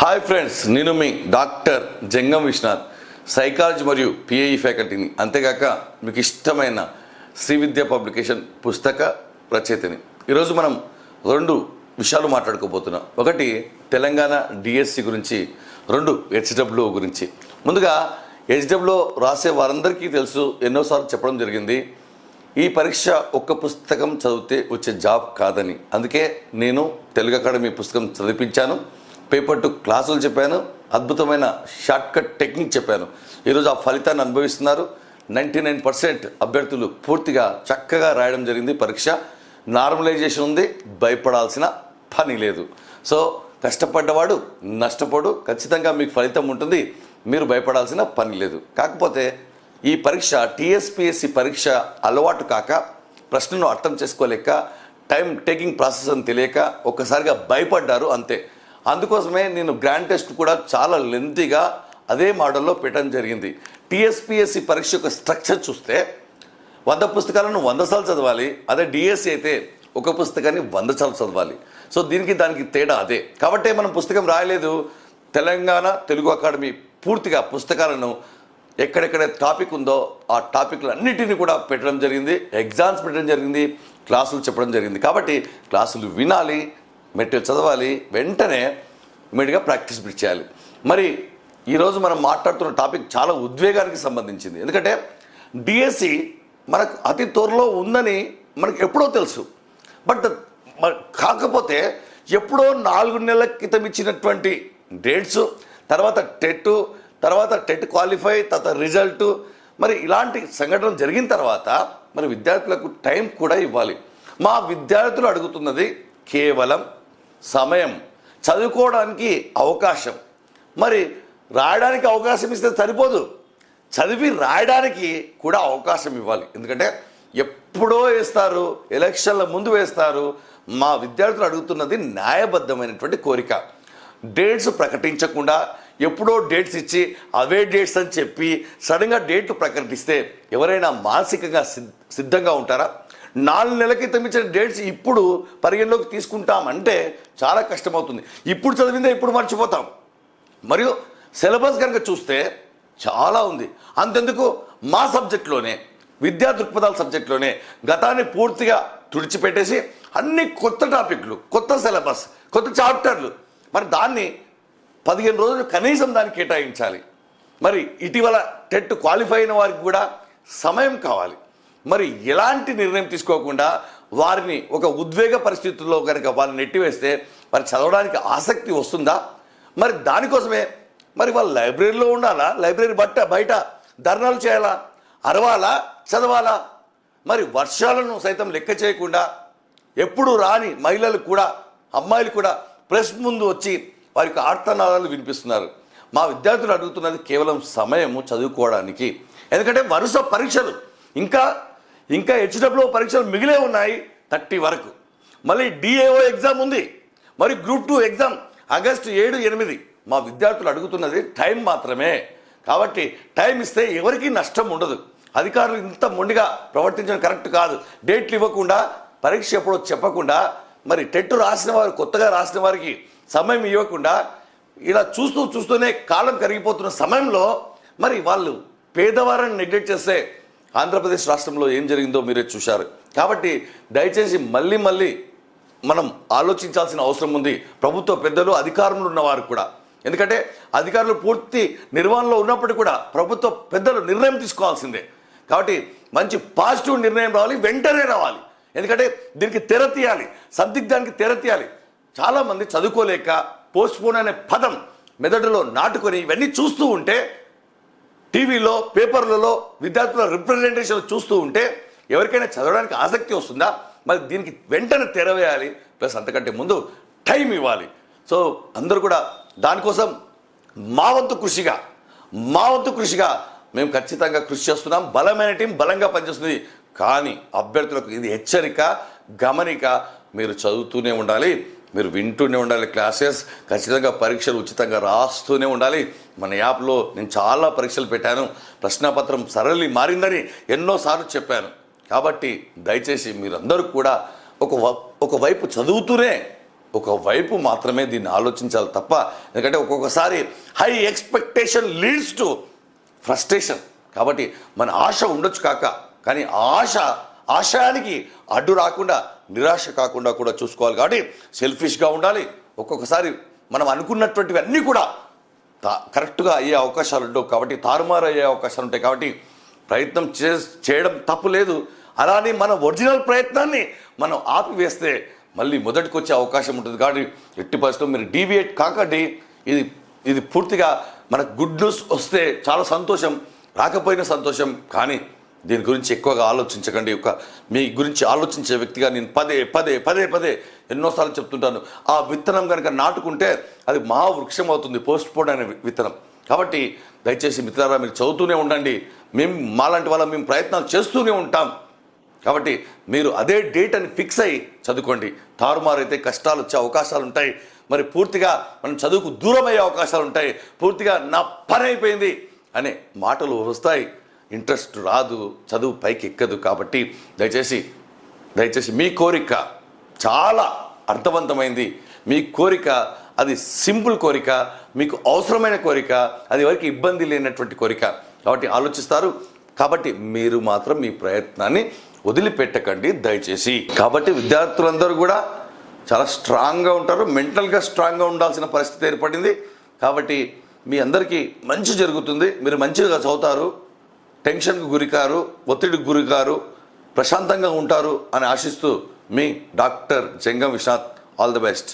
Hi friends నేను మీ doctor Jangam Viswanath psychology మరియు పిఏఈ ఫ్యాకల్టీని. అంతేగాక మీకు ఇష్టమైన శ్రీ విద్య పబ్లికేషన్ పుస్తక రచయితని. ఈరోజు మనం రెండు విషయాలు మాట్లాడుకోబోతున్నాం. ఒకటి తెలంగాణ డిఎస్సి గురించి రెండు హెచ్డబ్ల్యూ గురించి. ముందుగా హెచ్డబ్ల్యూ రాసే వారందరికీ తెలుసు ఎన్నోసార్లు చెప్పడం జరిగింది ఈ పరీక్ష ఒక్క పుస్తకం చదివితే వచ్చే జాబ్ కాదని. అందుకే నేను తెలుగు అకాడమీ పుస్తకం చదివించాను. పేపర్ టు క్లాసులు చెప్పాను అద్భుతమైన షార్ట్ కట్ టెక్నిక్ చెప్పాను. ఈరోజు ఆ ఫలితాన్ని అనుభవిస్తున్నారు. నైంటీ నైన్ పర్సెంట్ అభ్యర్థులు పూర్తిగా చక్కగా రాయడం జరిగింది పరీక్ష. నార్మలైజేషన్ ఉంది భయపడాల్సిన పని లేదు. సో కష్టపడ్డవాడు నష్టపోడు ఖచ్చితంగా మీకు ఫలితం ఉంటుంది మీరు భయపడాల్సిన పని లేదు. కాకపోతే ఈ పరీక్ష టీఎస్పిఎస్సి పరీక్ష అలవాటు కాక ప్రశ్నను అర్థం చేసుకోలేక టైం టేకింగ్ ప్రాసెస్ అని తెలియక ఒక్కసారిగా భయపడ్డారు అంతే. అందుకోసమే నేను గ్రాండ్ టెస్ట్ కూడా చాలా లెంతీగా అదే మోడల్లో పెట్టడం జరిగింది. టీఎస్పిఎస్సి పరీక్ష యొక్క స్ట్రక్చర్ చూస్తే వంద పుస్తకాలను వంద సార్లు చదవాలి అదే డిఎస్సి అయితే ఒక పుస్తకాన్ని వంద సార్లు చదవాలి. సో దీనికి దానికి తేడా అదే. కాబట్టే మనం పుస్తకం రాయలేదు. తెలంగాణ తెలుగు అకాడమీ పూర్తిగా పుస్తకాలను ఎక్కడెక్కడ టాపిక్ ఉందో ఆ టాపిక్లన్నిటిని కూడా పెట్టడం జరిగింది. ఎగ్జామ్స్ పెట్టడం జరిగింది. క్లాసులు చెప్పడం జరిగింది. కాబట్టి క్లాసులు వినాలి. మెటీరియల్ చదవాలి వెంటనే ఇమీడియట్గా ప్రాక్టీస్ బిట్ చేయాలి మరి ఈరోజు మనం మాట్లాడుతున్న టాపిక్ చాలా ఉద్వేగానికి సంబంధించింది. ఎందుకంటే డిఎస్సి మనకు అతి త్వరలో ఉందని మనకు ఎప్పుడో తెలుసు. బట్ కాకపోతే ఎప్పుడో నాలుగు నెలల క్రితం ఇచ్చినటువంటి డేట్స్ తర్వాత టెట్ తర్వాత టెట్ క్వాలిఫై తర్వాత రిజల్ట్ మరి ఇలాంటి సంఘటన జరిగిన తర్వాత మరి విద్యార్థులకు టైం కూడా ఇవ్వాలి. మా విద్యార్థులు అడుగుతున్నది కేవలం సమయం చదువుకోవడానికి అవకాశం. మరి రాయడానికి అవకాశం ఇస్తే సరిపోదు. చదివి రాయడానికి కూడా అవకాశం ఇవ్వాలి. ఎందుకంటే ఎప్పుడో వేస్తారు ఎలక్షన్ల ముందు వేస్తారు. మా విద్యార్థులు అడుగుతున్నది న్యాయబద్ధమైనటువంటి కోరిక. డేట్స్ ప్రకటించకుండా ఎప్పుడో డేట్స్ ఇచ్చి అవే డేట్స్ అని చెప్పి సడన్గా డేట్లు ప్రకటిస్తే ఎవరైనా మానసికంగా సిద్- సిద్ధంగా ఉంటారా? నాలుగు నెలల క్రితం ఇచ్చిన డేట్స్ ఇప్పుడు పరిగణలోకి తీసుకుంటామంటే చాలా కష్టమవుతుంది. ఇప్పుడు చదివిందే ఇప్పుడు మర్చిపోతాం. మరియు సిలబస్ కనుక చూస్తే చాలా ఉంది. అంతెందుకు మా సబ్జెక్ట్లోనే విద్యా దృక్పథాల సబ్జెక్ట్లోనే గతాన్ని పూర్తిగా తుడిచిపెట్టేసి అన్ని కొత్త టాపిక్లు కొత్త సిలబస్ కొత్త చాప్టర్లు మరి దాన్ని పదిహేను రోజులు కనీసం దాన్ని కేటాయించాలి. మరి ఇటీవల టెట్ క్వాలిఫై అయిన వారికి కూడా సమయం కావాలి. మరి ఎలాంటి నిర్ణయం తీసుకోకుండా వారిని ఒక ఉద్వేగ పరిస్థితుల్లో కనుక వాళ్ళని నెట్టివేస్తే మరి చదవడానికి ఆసక్తి వస్తుందా? మరి దానికోసమే మరి వాళ్ళు లైబ్రరీలో ఉండాలా? లైబ్రరీ బట్ట బయట ధర్నాలు చేయాలా? అరవాలా? చదవాలా? మరి వర్షాలను సైతం లెక్క చేయకుండా ఎప్పుడు రాని మహిళలు కూడా అమ్మాయిలు కూడా ప్రెస్ ముందు వచ్చి వారికి ఆర్తనాదాలు వినిపిస్తున్నారు. మా విద్యార్థులు అడుగుతున్నది కేవలం సమయము చదువుకోవడానికి. ఎందుకంటే వరుస పరీక్షలు. ఇంకా ఇంకా హెచ్డబ్ల్యూ పరీక్షలు మిగిలే ఉన్నాయి థర్టీ వరకు. మళ్ళీ డిఏఓ ఎగ్జామ్ ఉంది. మరి గ్రూప్ టూ ఎగ్జామ్ ఆగస్టు ఏడు ఎనిమిది. మా విద్యార్థులు అడుగుతున్నది టైం మాత్రమే. కాబట్టి టైం ఇస్తే ఎవరికీ నష్టం ఉండదు. అధికారులు ఇంత మొండిగా ప్రవర్తించడం కరెక్ట్ కాదు. డేట్లు ఇవ్వకుండా పరీక్ష ఎప్పుడో చెప్పకుండా మరి టెట్ రాసిన వారు కొత్తగా రాసిన వారికి సమయం ఇవ్వకుండా ఇలా చూస్తూ చూస్తూనే కాలం కరిగిపోతున్న సమయంలో మరి వాళ్ళు పేదవారిని నెగ్లెక్ట్ చేస్తే ఆంధ్రప్రదేశ్ రాష్ట్రంలో ఏం జరిగిందో మీరే చూశారు. కాబట్టి దయచేసి మళ్ళీ మళ్ళీ మనం ఆలోచించాల్సిన అవసరం ఉంది. ప్రభుత్వ పెద్దలు అధికారంలో ఉన్నవారు కూడా. ఎందుకంటే అధికారులు పూర్తి నిర్వహణలో ఉన్నప్పటికీ కూడా ప్రభుత్వ పెద్దలు నిర్ణయం తీసుకోవాల్సిందే. కాబట్టి మంచి పాజిటివ్ నిర్ణయం రావాలి వెంటనే రావాలి. ఎందుకంటే దీనికి తెర తీయాలి సందిగ్ధానికి తెర తీయాలి. చాలామంది చదువుకోలేక పోస్ట్ పోన్ అనే పదం మెదడులో నాటుకొని ఇవన్నీ చూస్తూ ఉంటే టీవీలో పేపర్లలో విద్యార్థుల రిప్రజెంటేషన్ చూస్తూ ఉంటే ఎవరికైనా చదవడానికి ఆసక్తి వస్తుందా? మరి దీనికి వెంటనే తెరవేయాలి. ప్లస్ అంతకంటే ముందు టైం ఇవ్వాలి. సో అందరూ కూడా దానికోసం మా వంతు కృషిగా మా వంతు కృషిగా మేము ఖచ్చితంగా కృషి చేస్తున్నాం. బలమైన టీం బలంగా పనిచేస్తుంది. కానీ అభ్యర్థులకు ఇది హెచ్చరిక గమనిక మీరు చదువుతూనే ఉండాలి. మీరు వింటూనే ఉండాలి. క్లాసెస్ ఖచ్చితంగా పరీక్షలు ఉచితంగా రాస్తూనే ఉండాలి. మన యాప్లో నేను చాలా పరీక్షలు పెట్టాను. ప్రశ్నాపత్రం సరళి మారిందని ఎన్నోసార్లు చెప్పాను. కాబట్టి దయచేసి మీరందరూ కూడా ఒక ఒకవైపు చదువుతూనే ఒక వైపు మాత్రమే దీన్ని ఆలోచించాలి తప్ప ఎందుకంటే ఒక్కొక్కసారి high expectation leads to frustration. కాబట్టి మన ఆశ ఉండొచ్చు కాక కానీ ఆశ ఆశయానికి అడ్డు రాకుండా నిరాశ కాకుండా కూడా చూసుకోవాలి కాబట్టి సెల్ఫిష్గా ఉండాలి. ఒక్కొక్కసారి మనం అనుకున్నటువంటివి అన్నీ కూడా తా కరెక్ట్గా అయ్యే అవకాశాలు ఉండవు కాబట్టి తారుమారు అయ్యే అవకాశాలు ఉంటాయి కాబట్టి ప్రయత్నం చే చేయడం తప్పు లేదు. అలానే మన ఒరిజినల్ ప్రయత్నాన్ని మనం ఆపివేస్తే మళ్ళీ మొదటికి వచ్చే అవకాశం ఉంటుంది కాబట్టి ఎట్టి పరిస్థితుల్లో మీరు డీవియేట్ కాకండి. ఇది ఇది పూర్తిగా మనకు గుడ్ న్యూస్ వస్తే చాలా సంతోషం రాకపోయిన సంతోషం కానీ దీని గురించి ఎక్కువగా ఆలోచించకండి. ఒక మీ గురించి ఆలోచించే వ్యక్తిగా నేను పదే పదే పదే పదే ఎన్నోసార్లు చెప్తుంటాను. ఆ విత్తనం కనుక నాటుకుంటే అది మా వృక్షం అవుతుంది పోస్ట్ పోన్ అనే విత్తనం. కాబట్టి దయచేసి మిత్రారా మీరు చదువుతూనే ఉండండి. మేము మాలాంటి వాళ్ళ మేము ప్రయత్నాలు చేస్తూనే ఉంటాం. కాబట్టి మీరు అదే డేట్ అని ఫిక్స్ అయ్యి చదువుకోండి. తారుమారు అయితే కష్టాలు వచ్చే అవకాశాలు ఉంటాయి. మరి పూర్తిగా మనం చదువుకు దూరమయ్యే అవకాశాలు ఉంటాయి. పూర్తిగా నా పని అయిపోయింది అనే మాటలు వస్తాయి. ఇంట్రెస్ట్ రాదు చదువు పైకి ఎక్కదు కాబట్టి దయచేసి దయచేసి మీ కోరిక చాలా అర్థవంతమైంది. మీ కోరిక అది సింపుల్ కోరిక మీకు అవసరమైన కోరిక అది ఎవరికి ఇబ్బంది లేనటువంటి కోరిక కాబట్టి ఆలోచిస్తారు. కాబట్టి మీరు మాత్రం మీ ప్రయత్నాన్ని వదిలిపెట్టకండి దయచేసి. కాబట్టి విద్యార్థులందరూ కూడా చాలా స్ట్రాంగ్గా ఉంటారు. మెంటల్గా స్ట్రాంగ్గా ఉండాల్సిన పరిస్థితి ఏర్పడింది. కాబట్టి మీ అందరికీ మంచి జరుగుతుంది. మీరు మంచిగా చదువుతారు. టెన్షన్కు గురికారు ఒత్తిడికి గురికారు ప్రశాంతంగా ఉంటారు అని ఆశిస్తూ మీ doctor Jangam Viswanath all the best.